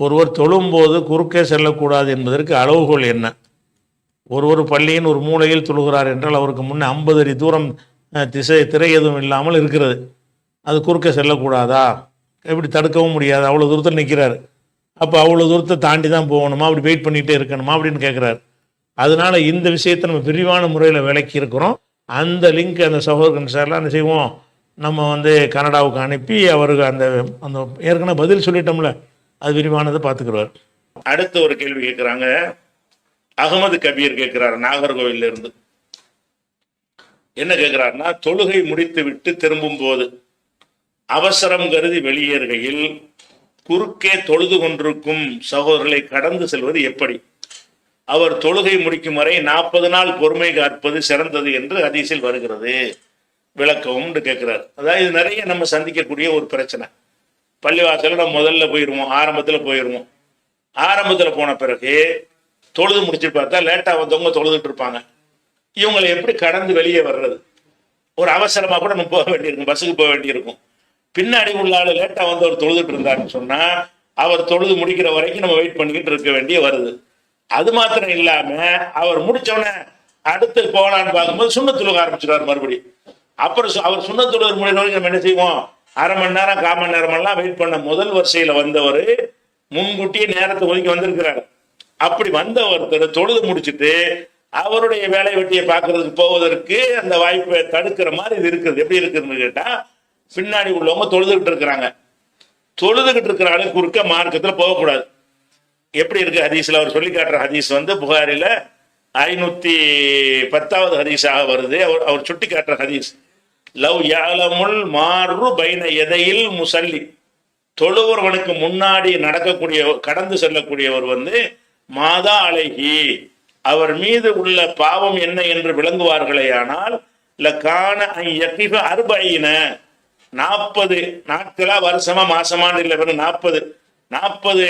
ஒருவர் தொழும்போது குறுக்கே செல்லக்கூடாது என்பதற்கு அளவுகோல் என்ன? ஒரு ஒரு பள்ளியின் ஒரு மூலையில் தொழுகிறார் என்றால் அவருக்கு முன்னே ஐம்பது அடி தூரம் திசை திரை எதுவும் இல்லாமல் இருக்கிறது. அது குறுக்கே செல்லக்கூடாதா? எப்படி தடுக்கவும் முடியாது. அவ்வளோ தூரத்தில் நிற்கிறாரு. அப்போ அவ்வளோ தூரத்தை தாண்டி தான் போகணுமா? அப்படி வெயிட் பண்ணிகிட்டே இருக்கணுமா? அப்படின்னு கேட்குறாரு. அதனால இந்த விஷயத்தை நம்ம விரிவான முறையில் விளக்கி இருக்கிறோம். அந்த லிங்க் அந்த சகோதரன் சார்லாம் என்ன செய்வோம்? நம்ம வந்து கனடாவுக்கு அனுப்பி அவருக்கு அந்த அந்த ஏற்கனவே பதில் சொல்லிட்டோம்ல. அது விரிவானதை பார்த்துக்கிறார். அடுத்த ஒரு கேள்வி கேட்குறாங்க. அகமது கபீர் கேட்கிறார் நாகர்கோவில்ல இருந்து என்ன கேட்கிறாருன்னா தொழுகை முடித்து விட்டு திரும்பும் போது அவசரம் கருதி வெளியேறுகையில் குறுக்கே தொழுது கொண்டிருக்கும் சகோதரர்களை கடந்து செல்வது எப்படி? அவர் தொழுகை முடிக்கும் வரை நாற்பது நாள் பொறுமை காப்பது சிறந்தது என்று அதிசயில் வருகிறது. விளக்கவும் கேட்கிறார். அதாவது இது நிறைய நம்ம சந்திக்கக்கூடிய ஒரு பிரச்சனை. பள்ளிவாசலில் நம்ம முதல்ல போயிடுவோம் ஆரம்பத்தில் போயிடுவோம் ஆரம்பத்தில் போன பிறகு தொழுது முடிச்சுட்டு பார்த்தா லேட்டாக வந்தவங்க தொழுதுட்டு இருப்பாங்க. இவங்களை எப்படி கடந்து வெளியே வர்றது? ஒரு அவசரமாக கூட நம்ம போக வேண்டியிருக்கும் பஸ்ஸுக்கு போக வேண்டியிருக்கும். பின்னாடி உள்ள ஆள் லேட்டாக வந்து அவர் தொழுதுட்டு இருந்தாருன்னு சொன்னால் அவர் தொழுது முடிக்கிற வரைக்கும் நம்ம வெயிட் பண்ணிக்கிட்டு இருக்க வேண்டிய வருது. அது மாத்திரம் இல்லாமல் அவர் முடித்தவொடனே அடுத்து போகலான்னு பார்க்கும்போது சுண்ணத்துலக ஆரம்பிச்சிடுவார் மறுபடியும். அப்புறம் சு- அவர் சுண்ணத்துழுக முடிகிற வரைக்கும் நம்ம என்ன செய்வோம்? அரை மணி நேரம் கால் மணி நேரமெல்லாம் வெயிட் பண்ண முதல் வரிசையில வந்தவர் முன்கூட்டியே நேரத்தை ஒதுக்கி வந்திருக்கிறார். அப்படி வந்த ஒருத்தர் தொழுது முடிச்சிட்டு அவருடைய வேலை வெட்டியை பார்க்கறதுக்கு போவதற்கு அந்த வாய்ப்பை தடுக்கிற மாதிரி இது இருக்குது. எப்படி இருக்குதுன்னு கேட்டா பின்னாடி உள்ளவங்க தொழுதுகிட்டு இருக்கிறாங்க. தொழுதுகிட்டு இருக்கிற ஆளு குறுக்க மார்க்கத்துல போகக்கூடாது. எப்படி இருக்கு ஹதீஸ்ல? அவர் சொல்லி காட்டுற ஹதீஸ் வந்து புகாரில ஐநூத்தி பத்தாவது ஹதீஸாக வருது. அவர் அவர் சுட்டி காட்டுற ஹதீஸ். லவ் யாலமுல் மாறு பைன எதையில் முசல்லி. தொழுவர்களுக்கு முன்னாடி நடக்கக்கூடிய கடந்து செல்லக்கூடியவர் வந்து மாதா அழகி அவர் மீது உள்ள பாவம் என்ன என்று விளங்குவார்களேயானால் இல்ல காண அறுபையின நாற்பது நாட்களா வருஷமா மாசமான இல்லை வெறும் நாற்பது. நாற்பது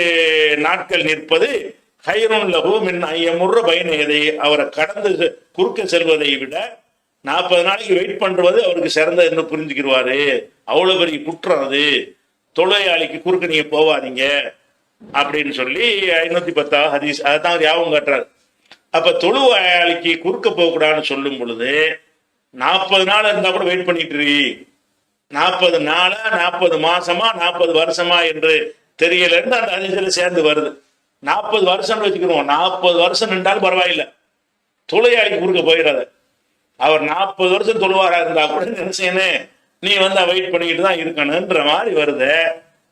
நாட்கள் நிற்பது ஹைரோன் லகு மின் ஐயமுற பயன் எதை. அவரை கடந்து செ- குறுக்க செல்வதை விட நாற்பது நாளைக்கு வெயிட் பண்ணுறது அவருக்கு சிறந்த என்று புரிஞ்சுக்கிடுவாரு. அவ்வளோ பெரிய குற்றம் அது. தொழிலாளிக்கு குறுக்க நீங்கள் போவாதீங்க அப்படின்னு சொல்லி ஐநூத்தி பத்தாவது ஹதீஸ் அதான் அவர் யாபகம் காட்டுறாரு. அப்போ தொழுவாளிக்கு குறுக்க போகக்கூடாதுன்னு சொல்லும் பொழுது நாற்பது நாள் இருந்தால் கூட வெயிட் பண்ணிட்டு நாற்பது நாளா நாற்பது மாசமா நாற்பது வருஷமா என்று தெரியலன்னு அந்த அதிசயில சேர்ந்து வருது. நாற்பது வருஷம்னு வச்சுக்கிறோம். நாற்பது வருஷம் நின்றாலும் பரவாயில்லை. தொழிலாளிக்கு குறுக்க போயிடாத. அவர் நாற்பது வருஷம் தொழுவாரா இருந்தா கூட நினைச்சேன்னு நீ வந்து வெயிட் பண்ணிக்கிட்டு தான் இருக்கணுன்ற மாதிரி வருது.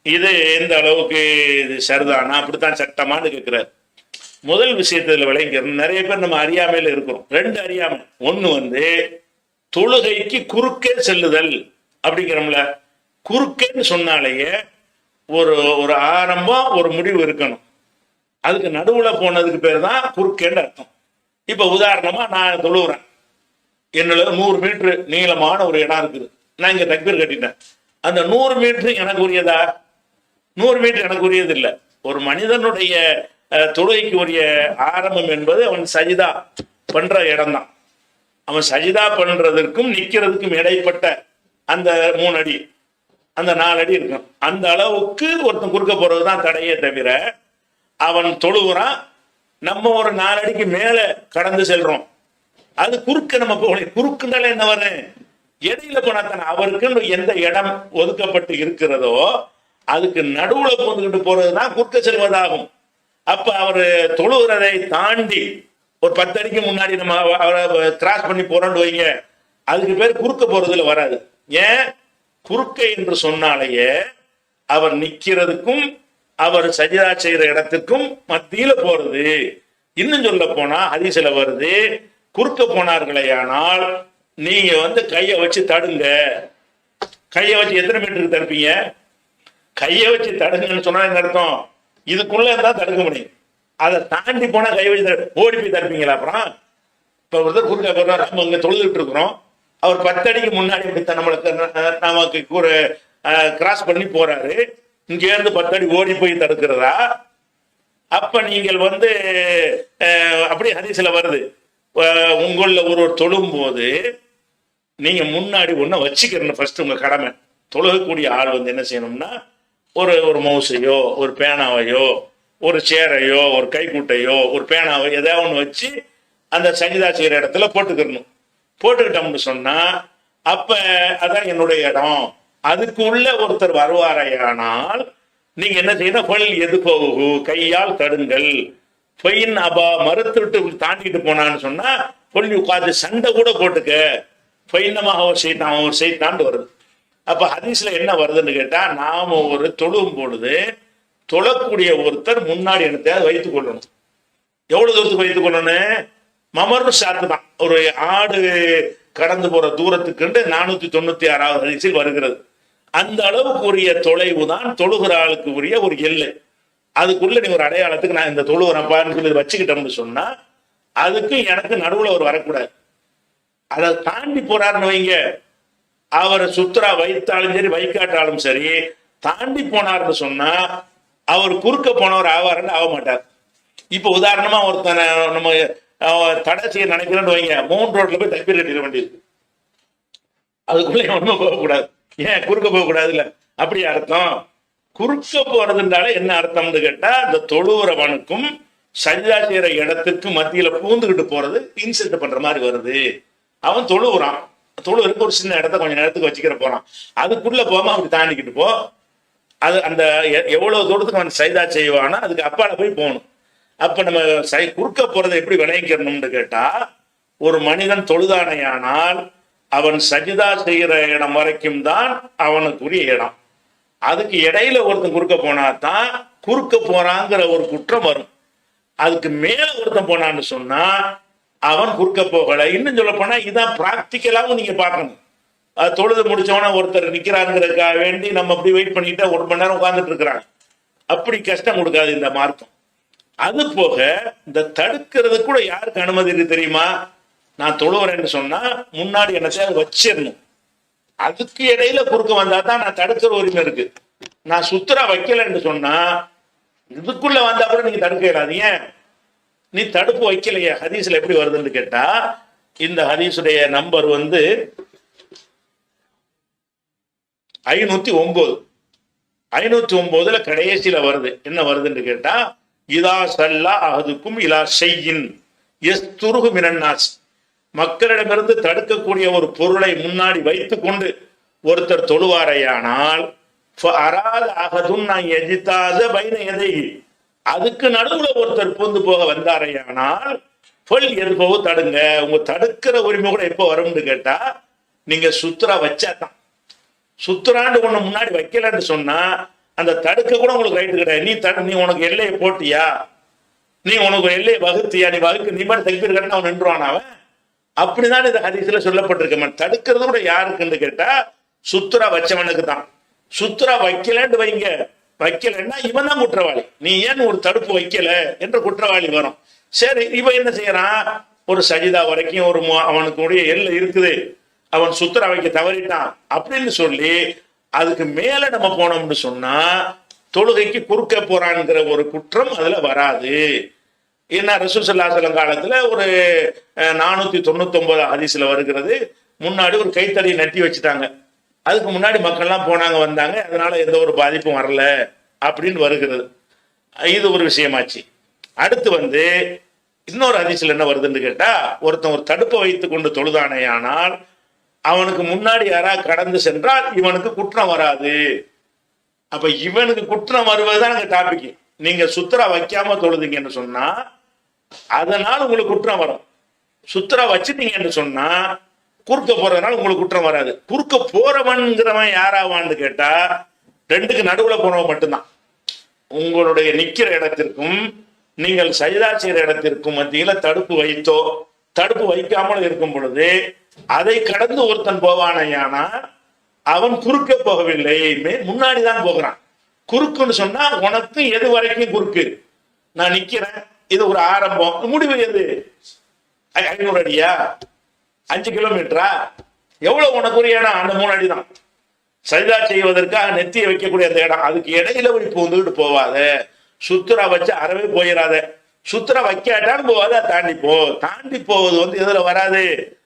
இது எந்த அளவுக்கு இது சரிதானா? அப்படித்தான் சட்டமான்னு கேட்கிறார் முதல் விஷயத்துல விளங்கிறோம் நிறைய பேர் நம்ம அறியாமையில இருக்கிறோம். ரெண்டு அறியாமை. ஒண்ணு வந்து தொழுகைக்கு குறுக்கே செல்லுதல் அப்படிங்கிறோம்ல. குறுக்கேன்னு சொன்னாலேயே ஒரு ஒரு ஆரம்பம் ஒரு முடிவு இருக்கணும். அதுக்கு நடுவுல போனதுக்கு பேர் தான் குறுக்கேன்னு அர்த்தம். இப்ப உதாரணமா நான் தொழுவுறேன். என்னோட நூறு மீட்ரு நீளமான ஒரு இடம் இருக்குது. நான் இங்கே தக்பீர் கட்டிட்டேன். அந்த நூறு மீட்ரு எனக்கு உரியதா நூறு மீட்டர் எனக்கு உரியது இல்லை. ஒரு மனிதனுடைய தொழுகைக்கு உரிய ஆரம்பம் என்பது அவன் சஜிதா பண்ற இடம்தான். அவன் சஜிதா பண்றதற்கும் நிக்கிறதுக்கும் இடைப்பட்ட அந்த மூணு அடி அந்த நாலு அடி இருக்கும். அந்த அளவுக்கு ஒருத்தன் குறுக்க போறதுதான் தடையே தவிர அவன் தொழுகிறான். நம்ம ஒரு நாலு அடிக்கு மேல கடந்து செல்றோம். அது குறுக்க நம்ம போகணும் குறுக்குனால என்ன வரும் இடையில போனா தானே அவருக்குன்னு எந்த இடம் ஒதுக்கப்பட்டு இருக்கிறதோ அதுக்கு நடுவுல போந்துக்கிட்டு போறதுதான் குறுக்க செல்வதாகும். அப்ப அவர் தொழுகிறதை தாண்டி ஒரு பத்து அடிக்கு முன்னாடி நம்ம அவரை கிராஸ் பண்ணி போறோம்னு வைங்க. அதுக்கு பேர் குறுக்க போறதுல வராது. ஏன்? குறுக்க என்று சொன்னாலேயே அவர் நிக்கிறதுக்கும் அவர் சஜிதா செய்யற இடத்துக்கும் மத்தியில போறது. இன்னும் சொல்ல போனா அதிசல வருது குறுக்க போனார்களேயானால் நீங்க வந்து கையை வச்சு தடுங்க. கையை வச்சு எத்தனை மீட்டருக்கு தடுப்பீங்க? கையை வச்சு தடுங்கன்னு சொன்னா என்ன அர்த்தம்? இதுக்குள்ள இருந்தா தடுக்க முடியும். அதை தாண்டி போனா கையை வச்சு தடு- ஓடி போய் தடுப்பீங்களா அப்புறம்? இப்ப ஒருத்தர் குறுக்க போறாரு நம்ம இங்க தொழுதுட்டு இருக்கிறோம். அவர் பத்து அடிக்கு முன்னாடி இப்படி நம்மளுக்கு நமக்கு கூற கிராஸ் பண்ணி போறாரு. இங்கேருந்து பத்து அடி ஓடி போய் தடுக்கிறதா? அப்ப நீங்கள் வந்து அப்படியே அப்படி வருது. உங்களில் ஒருவர் தொழும்போது நீங்கள் முன்னாடி ஒன்றை வச்சுக்கிறணும் ஃபர்ஸ்ட் உங்கள் கடமை. தொழுகக்கூடிய ஆள் வந்து என்ன செய்யணும்னா ஒரு ஒரு மவுசையோ ஒரு பேனாவையோ ஒரு சேரையோ ஒரு கைக்குட்டையோ ஒரு பேனாவோ ஏதாவது ஒன்று வச்சு அந்த சஜிதா செய்கிற இடத்துல போட்டுக்கிறணும். போட்டுக்கிட்டோம்னு சொன்னால் அப்போ அதான் என்னுடைய இடம். அதுக்குள்ள ஒருத்தர் வருவாரையானால் நீங்கள் என்ன செய்யணும்? பல் எது போகு கையால் தடுங்கள். பொயின் அபா மறுத்துட்டு தாண்டிட்டு போனான்னு சொன்னா பொல்லி உட்காந்து சண்டை கூட போட்டுக்க. பொயின்னமாக ஒரு செய்தான் ஒரு செய்தான்னு வருது. அப்ப ஹதீஸ்ல என்ன வருதுன்னு கேட்டா நாம ஒரு தொழுவும் பொழுது தொழக்கூடிய ஒருத்தர் முன்னாடி என்னத்தையாவது வைத்துக் கொள்ளணும். எவ்வளவு தூரத்துக்கு வைத்துக் கொள்ளணும்? மமர்னு சாத்து தான் ஒரு ஆடு கடந்து போற தூரத்துக்குண்டு நானூத்தி தொண்ணூத்தி ஆறாவது ஹதீஸில் வருகிறது. அந்த அளவுக்கு உரிய தொலைவு தான் தொழுகிற ஆளுக்கு உரிய ஒரு எல்லை அதுக்குள்ள நீ ஒரு அடையாளத்துக்கு நான் இந்த தொழுகிறப்பான்னு சொல்லி வச்சுக்கிட்டோம்னு சொன்னா அதுக்கு எனக்கு நடுவுல ஒரு வரக்கூடாது. அதை தாண்டி போறாருன்னு வைங்க. அவரை சுத்துரா வைத்தாலும் சரி வைக்காட்டாலும் சரி தாண்டி போனார்னு சொன்னா அவர் குறுக்க போனவர் ஆவாருன்னு ஆக மாட்டார். இப்ப உதாரணமா ஒருத்தனை நம்ம தடை செய்ய நினைக்கிறேன்னு வைங்க. மவுண்ட் ரோட்ல போய் தப்பீர் கட்டிட வேண்டியது அதுக்குள்ள ஒண்ணும் போகக்கூடாது. ஏன் குறுக்க போகக்கூடாதுல்ல? அப்படி அர்த்தம். குறுக்க போறதுனால என்ன அர்த்தம்னு கேட்டா இந்த தொழுவுறவனுக்கும் சஜிதா செய்யற இடத்துக்கு மத்தியில பூந்துகிட்டு போறது இன்சல்ட் பண்ற மாதிரி வருது. அவன் தொழுவுறான். தொழுவுறதுக்கு ஒரு சின்ன இடத்த கொஞ்சம் நேரத்துக்கு வச்சுக்கிற போறான். அதுக்குள்ள போகாம அப்படி தாண்டிக்கிட்டு போ. அது அந்த எ- எவ்வளவு தூரத்துக்கு அவன் சைதா செய்வானா அதுக்கு அப்பால போய் போகணும். அப்ப நம்ம சை குறுக்க போறதை எப்படி விளைவிக்கணும்னு கேட்டா ஒரு மனிதன் தொழுதானையானால் அவன் சஜிதா செய்கிற இடம் வரைக்கும் தான் அவனுக்குரிய இடம். அதுக்கு இடையில ஒருத்தன் குறுக்க போனா தான் குறுக்க போறாங்கிற ஒரு குற்றம் வரும். அதுக்கு மேல ஒருத்தன் போனான்னு சொன்னா அவன் குறுக்க போகல. இன்னும் சொல்ல போனா இதான் பிராக்டிக்கலாவும் நீங்க பார்க்கணும். தொழுது முடிச்சவன ஒருத்தர் நிக்கிறாருங்கிறதுக்காக வேண்டி நம்ம அப்படி வெயிட் பண்ணிட்டு ஒரு மணி நேரம் உட்கார்ந்துட்டு இருக்கிறாங்க. அப்படி கஷ்டம் கொடுக்காது இந்த மார்க்கம். அது போக இந்த தடுக்கிறது கூட யாருக்கு அனுமதி இருக்கு தெரியுமா? நான் தொழுவுறேன்னு சொன்னா முன்னாடி என்னத்தையாவது வச்சிடணும் அதுக்கு இடையில குறுக்க வந்தா தான் நான் தடுக்கிற உரிமை இருக்கு. நான் சுத்துரா வைக்கலைன்னு சொன்னா இதுக்குள்ள வந்தா கூட நீங்க தடுக்க இயலாது ஏன் நீ தடுப்பு வைக்கலையே ஹதீஸ்ல எப்படி வருதுன்னு கேட்டா இந்த ஹதீஸுடைய நம்பர் வந்து ஐநூத்தி ஒன்பது ஐநூத்தி ஒன்பதுல கடைசியில வருது. என்ன வருதுன்னு கேட்டா இதா சல்லா அகதுக்கும் இலா செய்யின் எஸ் துருகு மினன்னாஸ். மக்களிடமிருந்து தடுக்கக்கூடிய ஒரு பொருளை முன்னாடி வைத்து கொண்டு ஒருத்தர் தொழுவாரையானால் அராத நான் எஜித்தாத பைன எதை அதுக்கு நடுவுல ஒருத்தர் பூந்து போக வந்தாரையானால் பொல் எதுபோவோ தடுங்க உங்க தடுக்கிற உரிமை கூட எப்போ வரும்னு கேட்டா நீங்க சுத்துரா வச்சாதான். சுத்துறாண்டு ஒண்ணு முன்னாடி வைக்கலன்னு சொன்னா அந்த தடுக்க கூட உங்களுக்கு ரைட்டு கிடையாது. நீ தடு நீ உனக்கு எல்லையை போட்டியா? நீ உனக்கு எல்லையை வகுத்தியா? நீ வகுக்கு நீ மட்டும் தப்பீர் கட்டினா அவன் நின்றுவான் அவன்? அப்படிதான் இந்த ஹதீஸ்ல சொல்லப்பட்டிருக்க. தடுக்கிறது கூட யாருக்குன்னு கேட்டா சுத்துரா வச்சவனுக்கு தான் சுத்துரா வைக்கலன்னு வைங்க. வைக்கலன்னா இவன் தான் குற்றவாளி. நீ ஏன் ஒரு தடுப்பு வைக்கல என்ற குற்றவாளி வரும். சரி இவன் என்ன செய்யறான்? ஒரு சஜிதா வரைக்கும் ஒரு மு- அவனுக்கு உடைய எல்லை இருக்குது. அவன் சுத்துரா வைக்க தவறிட்டான் அப்படின்னு சொல்லி அதுக்கு மேல நம்ம போனோம்னு சொன்னா தொழுகைக்கு குறுக்க போறான்ங்கிற ஒரு குற்றம் அதுல வராது. ஏன்னா ரசூசல்லாசலம் காலத்துல ஒரு நானூற்றி நானூத்தி தொண்ணூத்தி ஒன்பது ஹதீஸ்ல வருகிறது. முன்னாடி ஒரு கைத்தடி நட்டி வச்சுட்டாங்க. அதுக்கு முன்னாடி மக்கள்லாம் போனாங்க வந்தாங்க. அதனால எந்த ஒரு பாதிப்பும் வரல அப்படின்னு வருகிறது. இது ஒரு விஷயமாச்சு. அடுத்து வந்து இன்னொரு ஹதீஸ்ல என்ன வருதுன்னு கேட்டா ஒருத்தன் ஒரு தடுப்பை வைத்து கொண்டு தொழுதானேயானால் அவனுக்கு முன்னாடி யாராவது கடந்து சென்றால் இவனுக்கு குற்றம் வராது. அப்ப இவனுக்கு குற்றம் வருவதுதான் அங்க டாபிக் நீங்க சுத்தரா வைக்காம தொழுதுங்கன்னு சொன்னா அதனால உங்களுக்கு குற்றம் வரும். சுத்தரா வச்சுட்டீங்கன்னு சொன்னா குறுக்க போறதுனால உங்களுக்கு குற்றம் வராது. குறுக்க போறவன்கிறவன் யாராவான்னு கேட்டா ரெண்டுக்கு நடுவுல போனவன் மட்டும்தான். உங்களுடைய நிக்கிற இடத்திற்கும் நீங்கள் சைதா செய்கிற இடத்திற்கும் மத்தியில தடுப்பு வைத்தோ தடுப்பு வைக்காமல் இருக்கும் பொழுது அதை கடந்து ஒருத்தன் போவானையானா அவன் குறுக்க போகவில்லை முன்னாடி தான் போகிறான். குறுக்குன்னு சொன்னா உனக்கு எது வரைக்கும் குறுக்கு? நான் நிக்கிறேன். இது ஒரு ஆரம்பம். முடிவு எது? ஐ- ஐநூறு அடியா? அஞ்சு கிலோமீட்டரா எவ்வளவு உனக்கு ஒரு இடம் அந்த மூணு அடி தான் சரிதா செய்வதற்காக நெத்தியை வைக்கக்கூடிய அந்த இடம். அதுக்கு இடையில போய் பூந்துக்கிட்டு போவாத. சுத்துரா வச்சு அறவே போயிடாத சுத்துரா வைக்காட்டான்னு போவாத. தாண்டி போ. தாண்டி போவது வந்து எதுல வராது?